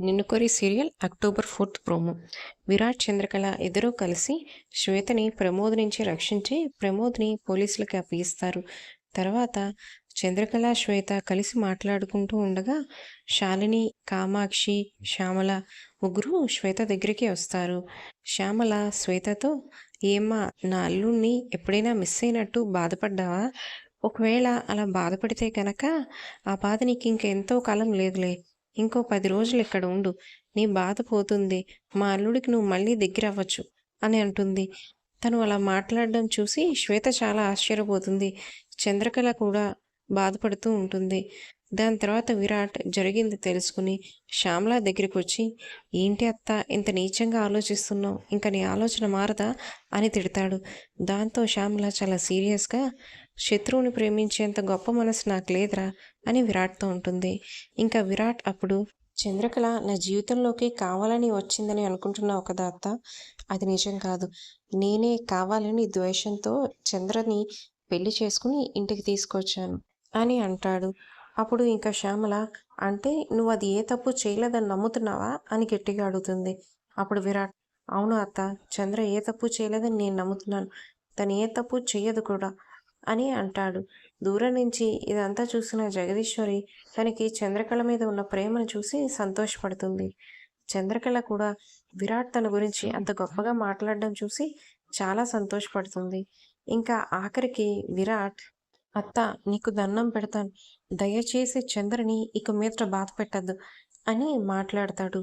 Ninnukori serial October fourth promo. Virat Chandrakala ఇద్దరూ కలిసి శ్వేతని ప్రమోద్ నుంచి రక్షించి ప్రమోద్ని పోలీసులకి అప్పగిస్తారు. తర్వాత చంద్రకళ శ్వేత కలిసి మాట్లాడుకుంటూ ఉండగా శాలిని కామాక్షి శ్యామల ముగ్గురు శ్వేత దగ్గరికి వస్తారు. శ్యామల శ్వేతతో ఏమ్మా నా అల్లుణ్ణి ఎప్పుడైనా మిస్ అయినట్టు బాధపడ్డావా? ఒకవేళ అలా బాధపడితే కనుక ఆ బాధ నీకు ఇంకెంతో కాలం లేదులే. ఇంకో పది రోజులు ఇక్కడ ఉండు. నీ బాధ పోతుంది. మా అల్లుడికి నువ్వు మళ్ళీ దగ్గర అవ్వచ్చు అని అంటుంది. తను అలా మాట్లాడడం చూసి శ్వేత చాలా ఆశ్చర్యపోతుంది. చంద్రకళ కూడా బాధపడుతూ ఉంటుంది. దాని తర్వాత విరాట్ జరిగింది తెలుసుకుని శ్యామల దగ్గరికి వచ్చి ఏంటి అత్త ఇంత నీచంగా ఆలోచిస్తున్నావు? ఇంకా నీ ఆలోచన మారదా? అని తిడతాడు. దాంతో శ్యామల చాలా సీరియస్గా శత్రువుని ప్రేమించేంత గొప్ప మనసు నాకు లేదురా అని విరాట్తో ఉంటుంది. ఇంకా విరాట్ అప్పుడు చంద్రకళ నా జీవితంలోకి కావాలని వచ్చిందని అనుకుంటున్నావు కదా అత్త? అది నిజం కాదు. నేనే కావాలని ద్వేషంతో చంద్రని పెళ్ళి చేసుకుని ఇంటికి తీసుకొచ్చాను అని అంటాడు. అప్పుడు ఇంకా శ్యామల అంటే నువ్వు అది ఏ తప్పు చేయలేదని నమ్ముతున్నావా? అని గట్టిగా అడుగుతుంది. అప్పుడు విరాట్ అవును అత్త చంద్ర ఏ తప్పు చేయలేదని నేను నమ్ముతున్నాను. తను ఏ తప్పు చేయదు కూడా. అని అంటాడు. దూరం నుంచి ఇదంతా చూసిన జగదీశ్వరి తనకి చంద్రకళ మీద ఉన్న ప్రేమను చూసి సంతోషపడుతుంది. చంద్రకళ కూడా విరాట్ తన గురించి అంత గొప్పగా మాట్లాడడం చూసి చాలా సంతోషపడుతుంది. ఇంకా ఆఖరికి విరాట్ అత్త నీకు దండం పెడతాను. దయచేసి చంద్రని ఇక మీదట బాధ పెట్టద్దు అని మాట్లాడతాడు.